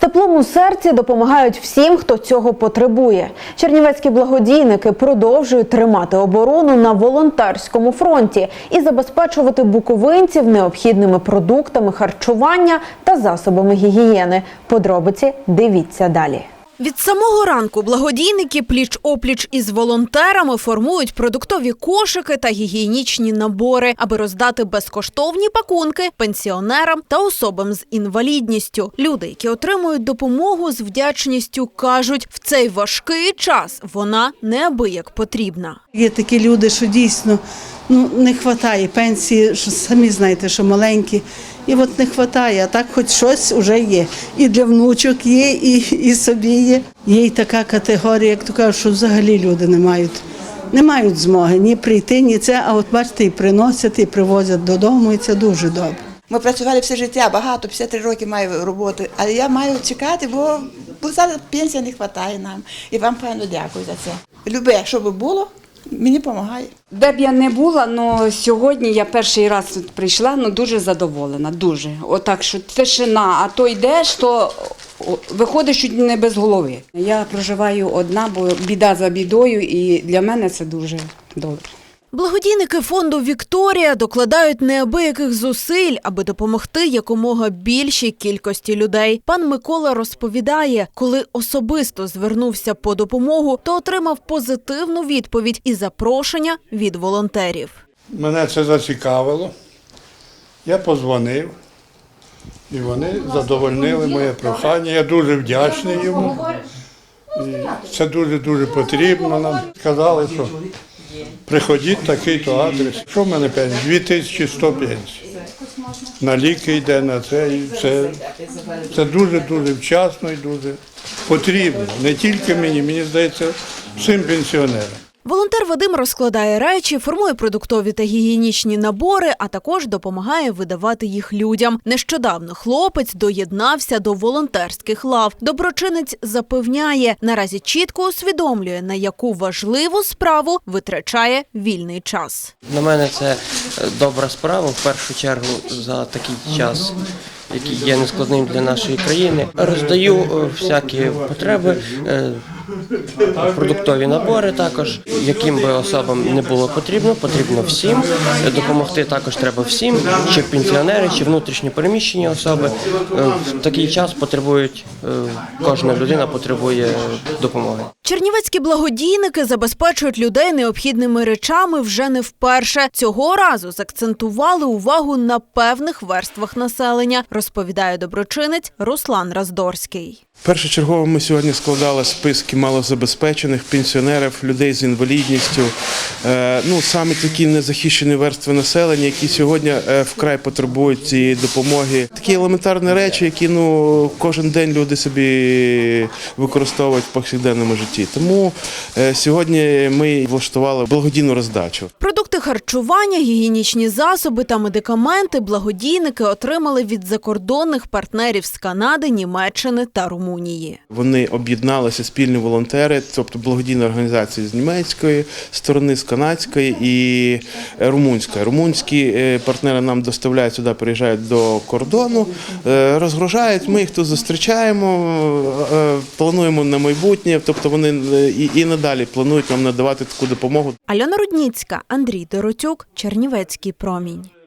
теплом у серці допомагають всім, хто цього потребує. Чернівецькі благодійники продовжують тримати оборону на волонтерському фронті і забезпечувати буковинців необхідними продуктами харчування та засобами гігієни. Подробиці дивіться далі. Від самого ранку благодійники пліч-опліч із волонтерами формують продуктові кошики та гігієнічні набори, аби роздати безкоштовні пакунки пенсіонерам та особам з інвалідністю. Люди, які отримують допомогу з вдячністю, кажуть, в цей важкий час вона неабияк потрібна. Є такі люди, що дійсно ну, не вистачає пенсії, що самі знаєте, що маленькі. І от не вистачає, а так хоч щось вже є. І для внучок є, і, і собі є. Є й така категорія, як то кажуть, що взагалі люди не мають. Не мають змоги ні прийти, ні це, а от бачите, і приносять, і привозять додому, і це дуже добре. Ми працювали все життя, багато, 53 роки маю роботу, але я маю чекати, бо, зараз пенсія не вистачає нам. І вам певно дякую за це. Любе, що би було, мені допомагає. Де б я не була, але сьогодні я перший раз тут прийшла, ну дуже задоволена, дуже. Отак, що тишина, а то йдеш, то виходиш чуть не без голови. Я проживаю одна, бо біда за бідою, і для мене це дуже добре. Благодійники фонду Вікторія докладають неабияких зусиль, аби допомогти якомога більшій кількості людей. Пан Микола розповідає, коли особисто звернувся по допомогу, то отримав позитивну відповідь і запрошення від волонтерів. Мене це зацікавило. Я позвонив, і вони задовольнили моє прохання. Я дуже вдячний йому. І це дуже-дуже потрібно нам. Сказали, що приходіть такий-то адрес. Що в мене пенсія? 2100 пенсій. На ліки йде на це. Це, це дуже-дуже вчасно і дуже потрібно. Не тільки мені, мені здається, всім пенсіонерам. Волонтер Вадим розкладає речі, формує продуктові та гігієнічні набори, а також допомагає видавати їх людям. Нещодавно хлопець доєднався до волонтерських лав. Доброчинець запевняє, наразі чітко усвідомлює, на яку важливу справу витрачає вільний час. На мене це е, добра справа в першу чергу за такий час, який є нескладним для нашої країни. Роздаю е, всякі потреби, е, продуктові набори також, яким би особам не було потрібно, потрібно всім. Допомогти також треба всім, чи пенсіонери, чи внутрішньо переміщені особи. Е, В такий час потребують, е, кожна людина потребує допомоги. Чернівецькі благодійники забезпечують людей необхідними речами вже не вперше. Цього разу закцентували увагу на певних верствах населення, розповідає доброчинець Руслан Раздорський. Першочергово ми сьогодні складали списки малозабезпечених пенсіонерів, людей з інвалідністю. Е, Ну саме такі незахищені верстви населення, які сьогодні е, вкрай потребують цієї допомоги. Такі елементарні речі, які ну кожен день люди собі використовують в повсякденному житті. Тому е, сьогодні ми влаштували благодійну роздачу. Продукти харчування, гігієнічні засоби та медикаменти благодійники отримали від закордонних партнерів з Канади, Німеччини та Румунії. Вони об'єдналися спільні волонтери, тобто благодійні організації з німецької сторони, з канадської і е, румунської. Румунські е, партнери нам доставляють сюди, приїжджають до кордону, е, розгружають. Ми їх тут зустрічаємо, плануємо на майбутнє. Тобто вони і надалі планують нам надавати таку допомогу. Альона Рудніцька, Андрій Доротюк, Чернівецький промінь.